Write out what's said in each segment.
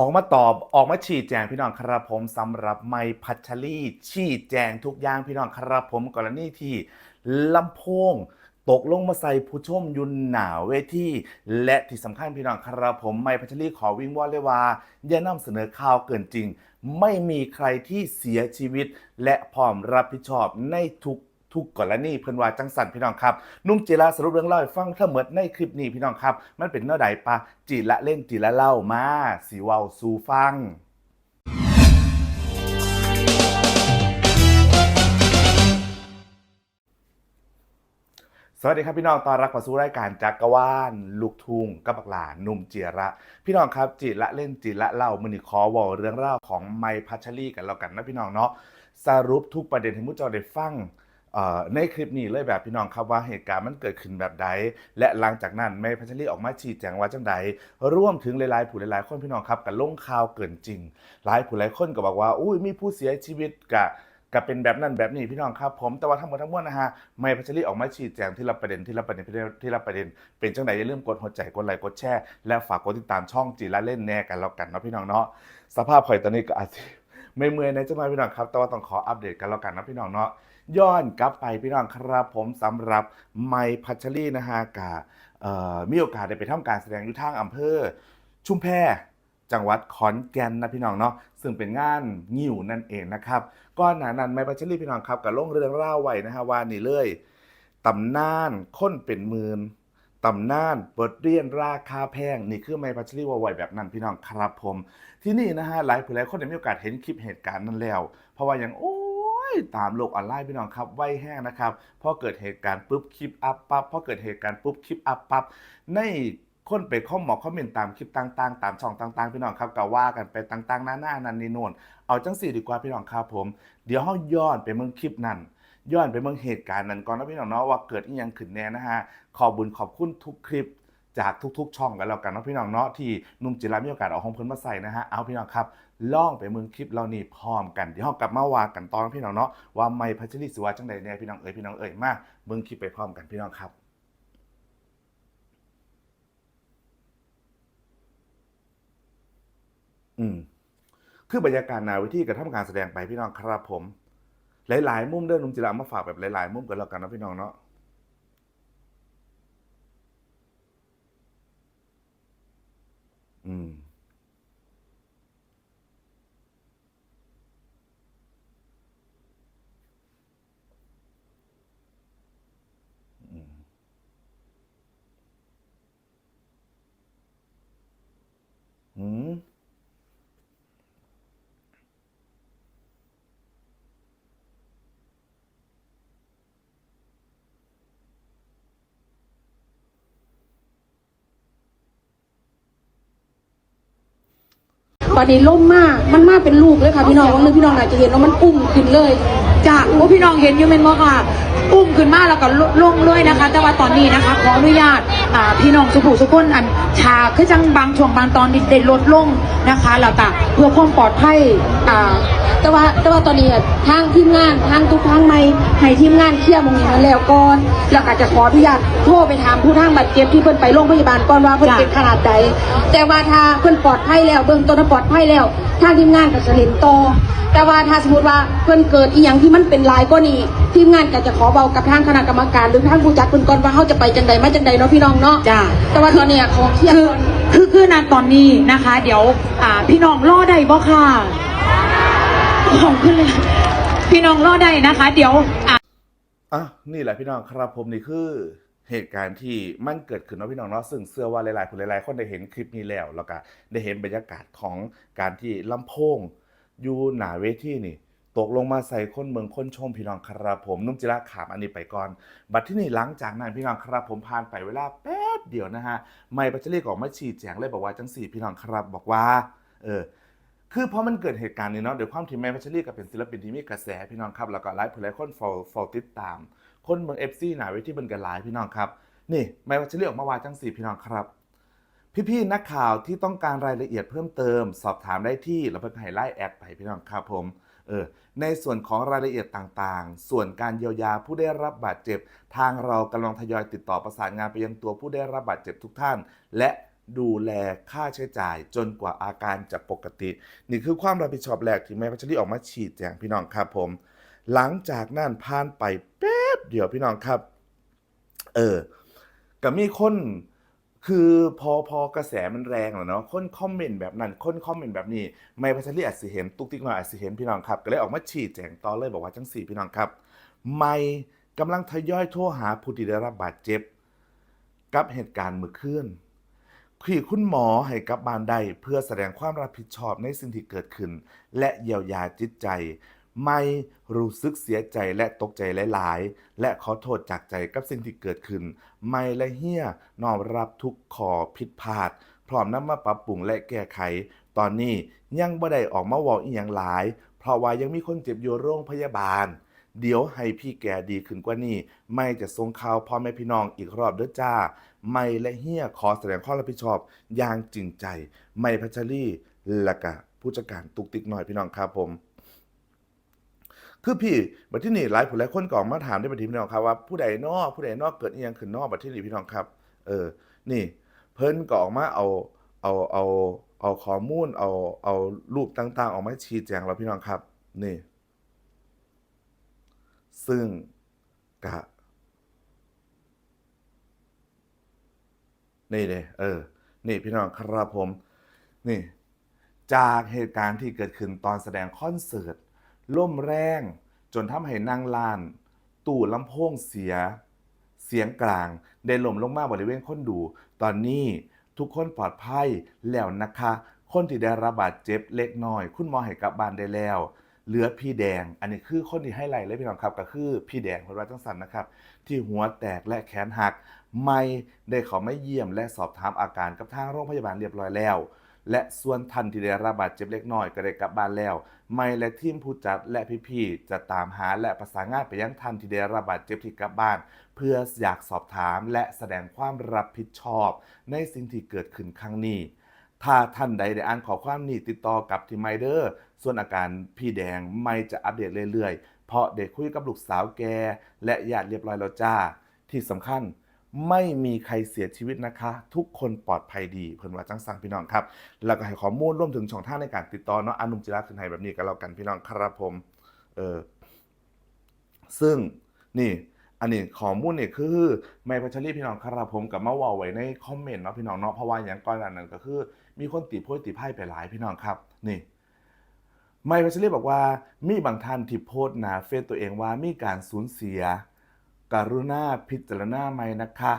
ออกมาตอบออกมาชี้แจงพี่น้องครับผมสำหรับไมพัชรีชี้แจงทุกอย่างพี่น้องครับผมกรณีที่ลำโพงตกลงมาใส่ผู้ชมยุนหนาวเวทีและที่สำคัญพี่น้องครับผมไมพัชรีขอวิ่งวอนเลยว่าอย่านำเสนอข่าวเกินจริง ไม่มีใครที่เสียชีวิต และพร้อมรับผิดชอบในทุก ทุกกรณีเพิ่นว่าจังสันพี่น้องครับนุ่มจีระสรุปเรื่องเล่าให้ฟังทั้งหมดในคลิปนี้พี่น้องครับ มันเป็นเนื้อใดปะจีละเล่นจีละเล่ามาสีเว้าสู่ฟังสวัสดีครับพี่น้องตอนรับเข้าสู่รายการจักรวาลลูกทุ่งกับบักหลาหนุ่มจีระ พี่น้องครับจีละเล่นจีละเล่ามือนี้ขอวอลเรื่องเล่าของไมพัชรีกันแล้วกันนะพี่น้องเนาะสรุปทุกประเด็นให้มุ้เจ้าได้ฟัง ในคลิปนี้เลยแบบพี่น้องครับว่าเหตุการณ์มันเกิดขึ้นแบบใด และหลังจากนั้นแม่พัชรีออกมาชี้แจงว่าจังใดร่วมถึงหลายๆผู้หลายๆคนพี่น้องครับกับลงข่าวเกินจริง หลายผู้หลายคนก็บอกว่าอุ้ยมีผู้เสียชีวิตกับกับเป็นแบบนั้นแบบนี้พี่น้องครับ ผมแต่ว่าทั้งหมดทั้งมวลนะฮะแม่พัชรีออกมาชี้แจงที่ละประเด็นที่ละประเด็นที่ละประเด็น เป็นจังใดอย่าลืมกดหัวใจกดไลค์กดแชร์และฝากกดติดตามช่องจีละเล่นแน่กันแล้วกันเนาะพี่น้องเนาะสภาพข่อยตอนนี้ก็อาจจะไม่เมื่อยในจังหวะพี่น้องครับแต่ว่าต้องขออัปเดตกันแล้วกันนะพี่น้องเนาะ ย้อนกลับไปพี่น้องครับผมสำหรับไมพัชรีนะฮะกามีโอกาสได้ไปทำการแสดงอยู่ทางอำเภอ ชุมแพจังหวัดขอนแก่นนะพี่น้องเนาะซึ่งเป็นงานงิวนั่นเองนะครับก่อนหนานั้นไมพัชรีพี่น้องครับกับลงเรื่องเล่าไว้นะฮะว่านี่เลยตำนานค้นเป็นหมื่นตำนานบทเรียนราคาแพง นี่คือไมพัชรีว่าไวแบบนั้นพี่น้องครับผม ที่นี่นะฮะหลายผู้หลายคนได้มีโอกาสเห็นคลิปเหตุการณ์นั้นแล้ว เพราะว่าอย่างโอ้ ตามโลกออนไลน์พี่น้องครับไวแห้งนะครับพอเกิดเหตุการณ์ปุ๊บคลิปอัพปั๊บพอเกิดเหตุการณ์ปุ๊บคลิปอัพปั๊บในคนไปข้อมหมอกคอมเมนต์ตามคลิปต่างๆ ตามช่องต่างๆ พี่น้องครับก็ว่ากันไปต่างๆหน้าหน้านันนี่โน่นเอาจังสี่ดีกว่าพี่น้องครับผม เดี๋ยวเฮาย้อนไปเมืองคลิปนั้นย้อนไปเมืองเหตุการณ์นั้นก่อนนะพี่น้องเนาะว่าเกิดอีหยังขึ้นแน่นะฮะขอบุญขอบคุณทุกคลิปจากทุก ๆ ช่องกันแล้วกันเนาะพี่น้องเนาะที่นุ่มจิรามีโอกาสเอาของเพิ่นมาใส่นะฮะเอาพี่น้องครับ ล่องไปเมืองคลิปเรานี่พร้อมกันเดี๋ยวเรากลับมาว่ากันตอนพี่น้องเนาะว่าไม่พัชรีสิว่าจังใดแน่พี่น้องเอ๋ยพี่น้องเอ๋ยมาเมืองคลิปไปพร้อมกันพี่น้องครับอืมคือบรรยากาศหนาเวิธีกับทำการแสดงไปพี่น้องครับผม หลาย ๆ มุมเด้อหนุ่มจิรามาฝากแบบหลาย ๆ มุมกันแล้วกันนะพี่น้องเนาะ อืม อืม อืม ตอนนี้ล่มมาก มันมากเป็นลูกเลยค่ะพี่น้องวันนึงพี่น้องอาจจะเห็นว่ามันปุ้มขึ้นเลยจ้ะโอ้พี่น้องเห็นอยู่เมนบ่ค่ะอุ้มขึ้นมาแล้วก็ลงเลยนะคะ แต่ว่าตอนนี้นะคะขออนุญาตอ่าพี่น้องสุขุสุขคนอันชาคือจังบางช่วงบางตอนเด็ดลดลงนะคะแล้วก็เพื่อความปลอดภัยอ่าแต่ว่าแต่ว่าตอนนี้อะทางทีมงานทางทุกทางไม่ให้ทีมงานเคลียร์หมองนี้มาแล้วก่อนแล้วก็จะขออนุญาตโทรไปถามผู้ทางบาดเจ็บที่เพิ่นไปโรงพยาบาลก่อนว่าเพิ่นเป็นขนาดใดแต่ว่าถ้าเพิ่นปลอดภัยแล้วเบื้องต้นปลอดภัยแล้วทางทีมงานก็จะเล่นต่อแต่ว่าถ้าสมมติว่าเพิ่นเกิดอีหยังที่มันเป็นลายก็นี่ทีมงานก็จะขอเบากับทางคณะกรรมการหรือทางผู้จัดเพิ่นก่อนว่าเฮาจะไปจังใดมาจังใดเนาะพี่น้องเนาะจ้าแต่ว่าตอนเนี้ยขอเคลียร์คือก่อน คือคือณตอนนี้นะคะ เดี๋ยวอ่าพี่น้องรอได้บ่ค่ะของขึ้นเลยพี่น้องรอได้นะคะ เดี๋ยวอ่า อะนี่แหละพี่น้องครับผมนี่คือเหตุการณ์ที่มันเกิดขึ้นเนาะพี่น้องเนาะซึ่งเชื่อว่าหลายๆคนหลายๆคนได้เห็นคลิปนี้แล้วแล้วก็ได้เห็นบรรยากาศของการที่ลำโพงอยู่หนาเวทีนี่ ตกลงมาใส่คนเมืองคนชมพี่น้องครับผมนุ่มจิระขามอันนี้ไปก่อน บัดที่นี่หลังจากนั้นพี่น้องครับผมผ่านไปเวลาแป๊บเดียวนะฮะไม่ปัจจุบันออกมาชี้แจงเลยบอกว่าจังสี่พี่น้องครับบอกว่าเออคือพอมันเกิดเหตุการณ์นี้เนาะเดี๋ยวความที่แม่พัชรีก็เป็นศิลปินที่มีกระแสพี่น้องครับแล้วก็หลายผู้หลายคนฟอลฟอลติดตาม คนเมืองเอฟซีหนาเวทีเบิ่งกันหลายพี่น้องครับนี่แม่พัชรีออกมาว่าจังสี่พี่น้องครับ พี่ๆนักข่าวที่ต้องการรายละเอียดเพิ่มเติม สอบถามได้ที่แล้วเพิ่งให้ไล่แอดไปพี่น้องครับผม เออในส่วนของรายละเอียดต่างๆ ส่วนการเยียวยาผู้ได้รับบาดเจ็บ ทางเรากำลังทยอยติดต่อประสานงานไปยังตัวผู้ได้รับบาดเจ็บทุกท่าน และดูแลค่าใช้จ่ายจนกว่าอาการจะปกติ นี่คือความรับผิดชอบแรกที่แม่พัชรีออกมาฉีดแจงพี่น้องครับผม หลังจากนั้นผ่านไปแป๊บเดียวพี่น้องครับ เออก็มีคน คือพอพอกระแสมันแรงแล้วเนาะคนคอมเมนต์แบบนั้น คนคอมเมนต์แบบนี้ ไม่พัชรีอาจสิเห็นตุ๊กติ๊กน้อยอาจสิเห็นพี่น้องครับก็เลยออกมาชี้แจงตอนเลยบอกว่าจังสี่พี่น้องครับ ไม่กำลังทยอยโทรหาผู้ที่ได้รับบาดเจ็บ กับเหตุการณ์เมื่อคืนที่คุณหมอให้กลับบ้านได้เพื่อแสดงความรับผิดชอบในสิ่งที่เกิดขึ้น และเยียวยาจิตใจ ไม่รู้สึกเสียใจและตกใจหลาย ๆ และขอโทษจากใจกับสิ่งที่เกิดขึ้น ไม่และเฮียน้อมรับทุกขอผิดพลาด พร้อมนำมาปรับปรุงและแก้ไข ตอนนี้ยังบ่ได้ออกมาว้าอีหยังหลาย เพราะว่ายังมีคนเจ็บอยู่โรงพยาบาล เดี๋ยวให้พี่แกดีขึ้นกว่านี้ ไม่จะส่งข่าวพ่อแม่พี่น้องอีกรอบเด้อจ้า ไม่และเฮียขอแสดงความรับผิดชอบอย่างจริงใจ ไม่พัชรีและกะผู้จัดการตุกติกหน่อยพี่น้องครับผม คือพี่บัดที่นี่หลายผู้หลายคนก็ออกมาถามได้บัดทีพี่น้องครับว่าผู้ใดนอกผู้ใดนอกเกิดอีหยังขึ้นนอกบัดที่นี่พี่น้องครับ เออ นี่ เพิ่นก็ออกมาเอาเอาเอาเอาข้อมูลเอาเอารูปต่างๆ ออกมาชี้แจงแล้วพี่น้องครับ นี่ ซึ่งกะ นี่เลยเออ นี่พี่น้องครับผม นี่ จากเหตุการณ์ที่เกิดขึ้นตอนแสดงคอนเสิร์ต ล่มแรง จนทำให้นั่งลาน ตู้ลำโพงเสีย เสียงกลาง ได้หล่มลงมาบริเวณคนดู ตอนนี้ทุกคนปลอดภัยแล้วนะคะ คนที่ได้รับบาดเจ็บเล็กน้อย คุณหมอให้กลับบ้านได้แล้ว เหลือพี่แดง อันนี้คือคนที่ให้ไหล่เลยพี่น้องครับ ก็คือพี่แดงคนว่าจังสันนะครับ ที่หัวแตกและแขนหัก ไม่ได้เขอไม่เยี่ยมและสอบถามอาการกับทางโรงพยาบาลเรียบร้อยแล้ว และส่วนทันที่ได้รับบาดเจ็บเล็กน้อยก็ได้กลับบ้านแล้ว ไม่และทีมผู้จัดและพี่ๆจะตามหาและประสานงานไปยังทันที่ได้รับบาดเจ็บที่กลับบ้าน เพื่ออยากสอบถามและแสดงความรับผิดชอบ ในสิ่งที่เกิดขึ้นครั้งนี้ถ้าท่านใดได้อ่านขอความนี้ติดต่อกับทีมไมเดอร์ ส่วนอาการพี่แดงไม่จะอัปเดตเรื่อยๆ เพราะเด็กคุยกับลูกสาวแก และญาติเรียบร้อยแล้วจ้า ที่สำคัญ ไม่มีใครเสียชีวิตนะคะ ทุกคนปลอดภัยดีเพิ่นว่าจังสังพี่น้องครับ แล้วก็ให้ข้อมูลร่วมถึงช่องทางในการติดต่อเนาะอนุมจิราขึ้นให้แบบนี้ก็แล้วกันพี่น้องครับผมเออซึ่งนี่อันนี้ข้อมูลเนี่ยคือแม่พัชรีพี่น้องครับผมกับมาเว่าไว้ในคอมเมนต์เนาะพี่น้องเนาะเพราะว่าอย่างก่อนนั้น ก็คือ มีคนติโพยติไพ่ไปหลายพี่น้องครับ นี่ไม่พัชรีบอกว่ามีบางท่านที่โพสต์หนาเฟซตัวเองว่ามีการสูญเสีย กรุณาพิจารณาใหมนะคะ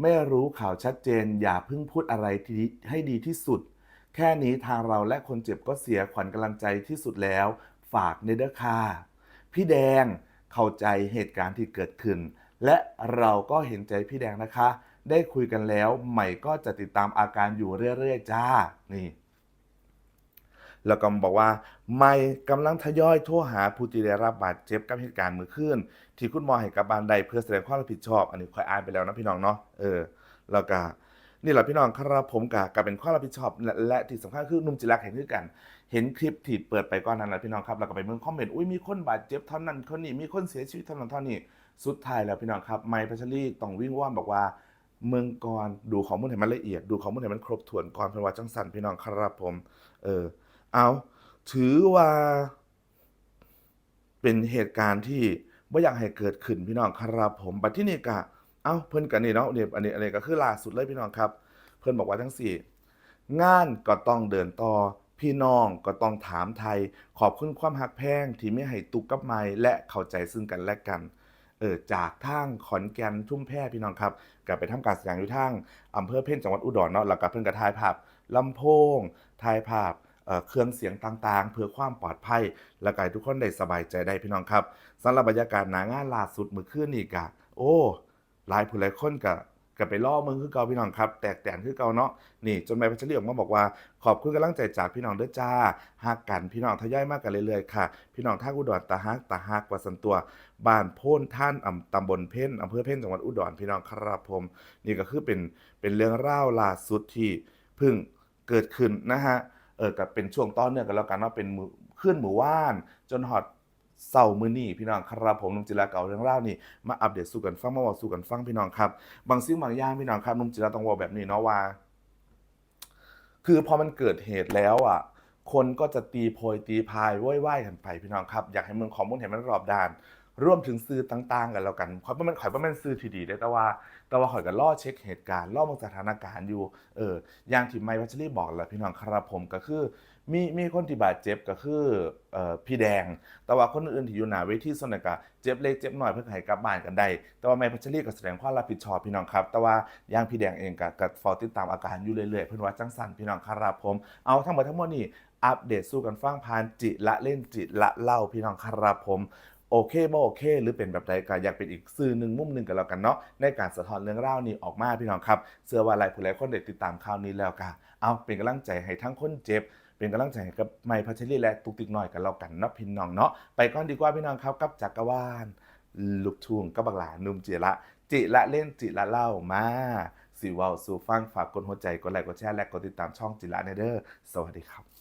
ไม่รู้ข่าวชัดเจน อย่าเพิ่งพูดอะไรที่ให้ดีที่สุด แค่นี้ทางเราและคนเจ็บก็เสียขวัญกำลังใจที่สุดแล้ว ฝากในเด้อค่ะพี่แดงเข้าใจเหตุการณ์ที่เกิดขึ้น และเราก็เห็นใจพี่แดงนะคะ ได้คุยกันแล้วใหม่ก็จะติดตามอาการอยู่เรื่อยๆ จ้า นี่ แล้วก็บอกว่า ไม่กำลังทยอยโทรหาผู้ที่ได้รับบาดเจ็บกับเหตุการณ์เมื่อคืนที่คุณหมอให้กลับบานใดเพื่อแสดงความรับผิดชอบ อันนี้ค่อยอ่านไปแล้วนะพี่น้องเนาะเออแล้วก็นี่แหละพี่น้องครับผมกะกะเป็นความรับผิดชอบและและที่สำคัญคือนุ่มจิรักเห็นคือกัน เห็นคลิปที่เปิดไปก่อนนั้นแหละพี่น้องครับแล้วก็ไปเมืองคอมเมนต์อุ้ยมีคนบาดเจ็บเท่านั้นคนนี้มีคนเสียชีวิตเท่านั้นเท่านี้สุดท้ายแล้วพี่น้องครับไมค์พัชรีต้องวิ่งว่อนบอกว่า เมืองก่อนดูข้อมูลให้มันละเอียด ดูข้อมูลให้มันครบถ้วนก่อนเป็นว่าจังสันพี่น้องครับผม เออ เอาถือว่าเป็นเหตุการณ์ที่ไม่อยากให้เกิดขึ้นพี่น้องครับผมบัดที่นี่กะเอ้าเพิ่นกันนี่เนาะเนี่ยอันนี้อันนี้ก็คือล่าสุดเลยพี่น้องครับ เพิ่นบอกว่าทั้งสี่งานก็ต้องเดินต่อ พี่น้องก็ต้องถามไทย ขอบคุณความหักแพงที่ไม่ให้ตุกกับไม้และเข้าใจซึ่งกันและกันเออจากทางขอนแก่นทุ่มแพพี่น้องครับก็ไปทำการแสดงอยู่ทางอำเภอเพ่นจังหวัดอุดรเนาะแล้วก็เพิ่นก็ถ่ายภาพลำโพงถ่ายภาพ เครื่องเสียงต่างๆ เพื่อความปลอดภัย และก็ให้ทุกคนได้สบายใจได้พี่น้องครับสำหรับบรรยากาศหนางานล่าสุดเมื่อคืนนี่กะโอ้หลายผู้หลายคนกะกะไปล่อมืองคือเก่าพี่น้องครับ แตกแต่นคือเก่าเนาะนี่จนแม่พัชรีออกมาบอกว่าขอบคุณกำลังใจจากพี่น้องเด้อจ้าฮักกันพี่น้องทยอยมากกันเรื่อยๆค่ะ พี่น้องท่าอุดรตาฮักตาฮักกว่าสันตัวบ้านโพนท่านอำตำบลเพ่นอำเภอเพ่นจังหวัดอุดรพี่น้องครับผม นี่ก็คือเป็นเป็นเรื่องเล่าล่าสุดที่เพิ่งเกิดขึ้นนะฮะ เออกับเป็นช่วงต้นเนื่องกันแล้วกันว่าเป็นมือขึ้นหมู่ว่าน จนฮอดเศร้ามือนี่พี่น้องครับผมนุ่มจิราเก่าเรื่องเล่านี่มาอัปเดตสู่กันฟังมาบอกสู่กันฟังพี่น้องครับ บางสิ่งบางอย่างพี่น้องครับนุ่มจิราต้องบอกแบบนี้เนาะว่า คือพอมันเกิดเหตุแล้วอะ คนก็จะตีโพยตีพายว้อยว่ายกันไปพี่น้องครับ อยากให้เมืองข้อมูลเห็นมันรอบด้าน ร่วมถึงสื่อต่างๆ กันแล้วกันข่อยว่ามันข่อยว่ามันสื่อที่ดีได้แต่ว่า แต่ว่าข่อยก็ล่อเช็คเหตุการณ์ล่อบางสถานการณ์อยู่เอออย่างที่ไมค์พัชรีบอกแหละพี่น้องครับผมก็คือ มีมีคนที่บาดเจ็บก็คือเอ่อพี่แดง แต่ว่าคนอื่นที่อยู่หน้าเวทีส่วนใหญ่ก็เจ็บเล็กเจ็บน้อยเพื่อให้กลับบ้านกันได้แต่ว่าไมค์พัชรีก็แสดงความรับผิดชอบพี่น้องครับ แต่ว่าอย่างพี่แดงเองก็ก็ฟอติดตามอาการอยู่เรื่อยๆเพื่อนว่าจังสันพี่น้องครับผมเอาทั้งหมดทั้งมวลนี่อัปเดตสู้กันฟังผ่านจิละเล่นจิละเล่าพี่น้องครับผม โอเคบ่โอเค หรือเป็นแบบใดก็อยากเป็นอีกสื่อหนึ่งมุมหนึ่งกันแล้วกันเนาะในการสะท้อนเรื่องราวนี้ออกมาพี่น้องครับเชื่อว่าหลายผู้หลายคนได้ติดตามข่าวนี้แล้วก็เอาเป็นกำลังใจให้ทั้งคนเจ็บ เป็นกำลังใจให้กับไมค์พัชรีและตุกติกหน้อยกันแล้วกันเนาะพี่น้องเนาะไปก่อนดีกว่าพี่น้องครับกับจักรวาลลูกทุ่งกับบักหลานุ่มจิระจิละเล่นจิละเล่ามาสิว้าสู่ฟังฝากกดหัวใจกดไลค์กดแชร์และกดติดตามช่องจิละเนเดอร์สวัสดีครับ